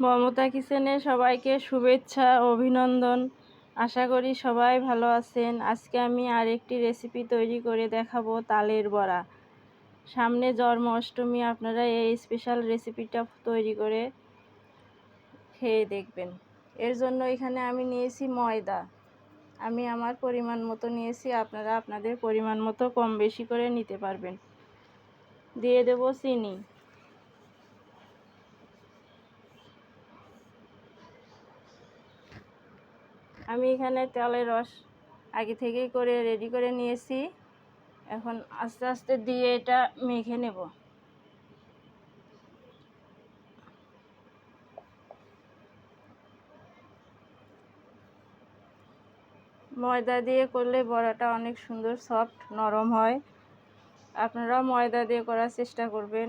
মমতা কিচেনে সবাইকে শুভেচ্ছা, অভিনন্দন। আশা করি সবাই ভালো আছেন। আজকে আমি আরেকটি রেসিপি তৈরি করে দেখাবো তালের বড়া। সামনে জন্ম অষ্টমী আপনারা এই স্পেশাল রেসিপিটা তৈরি করে খেয়ে দেখবেন। এর জন্য এখানে আমি নিয়েছি ময়দা। আমি আমার পরিমাণ মতো নিয়েছি, আপনারা আপনাদের পরিমাণ মতো কম বেশি করে নিতে পারবেন। দিয়ে দেব চিনি। আমি এখানে তেলের রস আগে থেকেই করে রেডি করে নিয়েছি। এখন আস্তে আস্তে দিয়ে এটা মেখে নেব। ময়দা দিয়ে করলে বড়াটা অনেক সুন্দর সফট নরম হয়। আপনারা ময়দা দিয়ে করার চেষ্টা করবেন।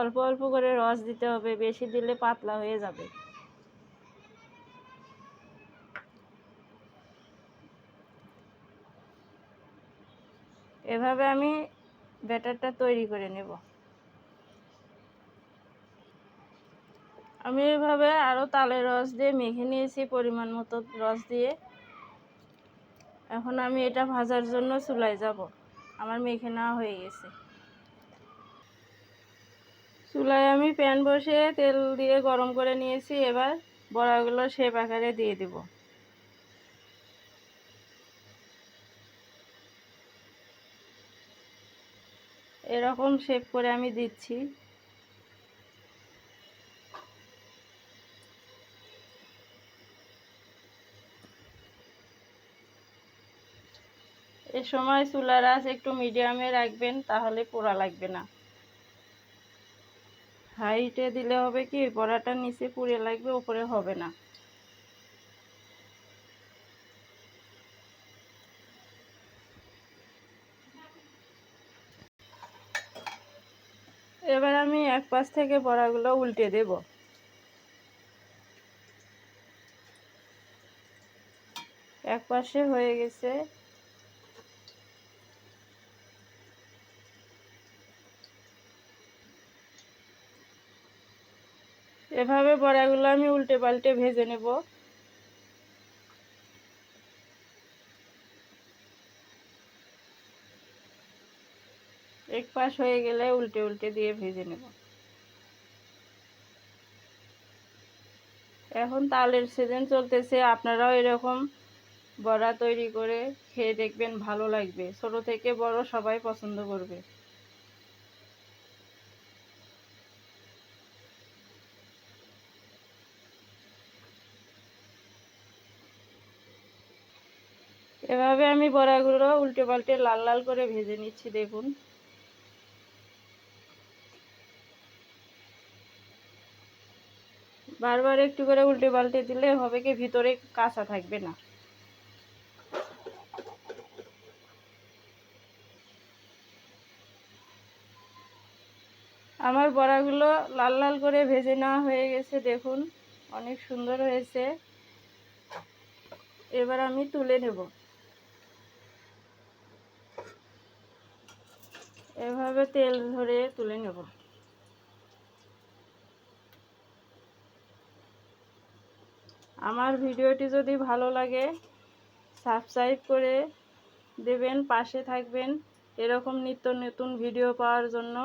অল্প অল্প করে রস দিতে হবে, বেশি দিলে পাতলা হয়ে যাবে। এভাবে আমি ব্যাটারটা তৈরি করে নেব। আমি এভাবে আরও তালের রস দিয়ে মেখে নিয়েছি, পরিমাণ মতো রস দিয়ে। এখন আমি এটা ভাজার জন্য চুলায় যাব। আমার মেখে নেওয়া হয়ে গেছে। চুলায় আমি প্যান বসে তেল দিয়ে গরম করে নিয়েছি। এবার বড়াগুলো শেপ আকারে দিয়ে দেব। এরকম শেপ করে আমি দিচ্ছি। এ সময় চুলার আঁচ একটু মিডিয়ামে রাখবেন, তাহলে পোড়া লাগবে না। হাইটে দিলে হবে কি? বড়াটা নিচে পুড়ে লাগবে উপরে হবে না। এবার আমি এক পাশ থেকে বড়াগুলো উল্টে দেব। এক পাশে হয়ে গেছে এভাবে বড়াগুলো আমি উল্টে পাল্টে ভেজে নেব। এক পাশ হয়ে গেলে উল্টে উল্টে দিয়ে ভেজে নেব। এখন তালের সিজন চলতেছে, আপনারাও এরকম বড়া তৈরি করে খেয়ে দেখবেন, ভালো লাগবে। ছোট থেকে বড় সবাই পছন্দ করবে। এভাবে আমি বড়াগুলো উল্টে পাল্টে লাল লাল করে ভেজে নিচ্ছি, দেখুন। বারবার একটু করে উল্টে পাল্টে দিলে হবে কি, ভিতরে কাঁচা থাকবে না। আমার বড়াগুলো লাল লাল করে ভেজে নেওয়া হয়ে গেছে, দেখুন। অনেক সুন্দর হয়েছে। এবার আমি তুলে নেব। এভাবে তেল ধরে তুলে নেব। আমার ভিডিওটি যদি ভালো লাগে সাবস্ক্রাইব করে দেবেন, পাশে থাকবেন। এরকম নিত্য নতুন ভিডিও পাওয়ার জন্য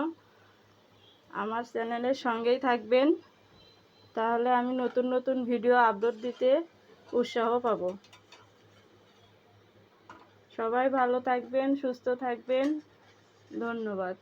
আমার চ্যানেলের সঙ্গেই থাকবেন। তাহলে আমি নতুন নতুন ভিডিও আপলোড দিতে উৎসাহ পাব। সবাই ভালো থাকবেন, সুস্থ থাকবেন। ধন্যবাদ।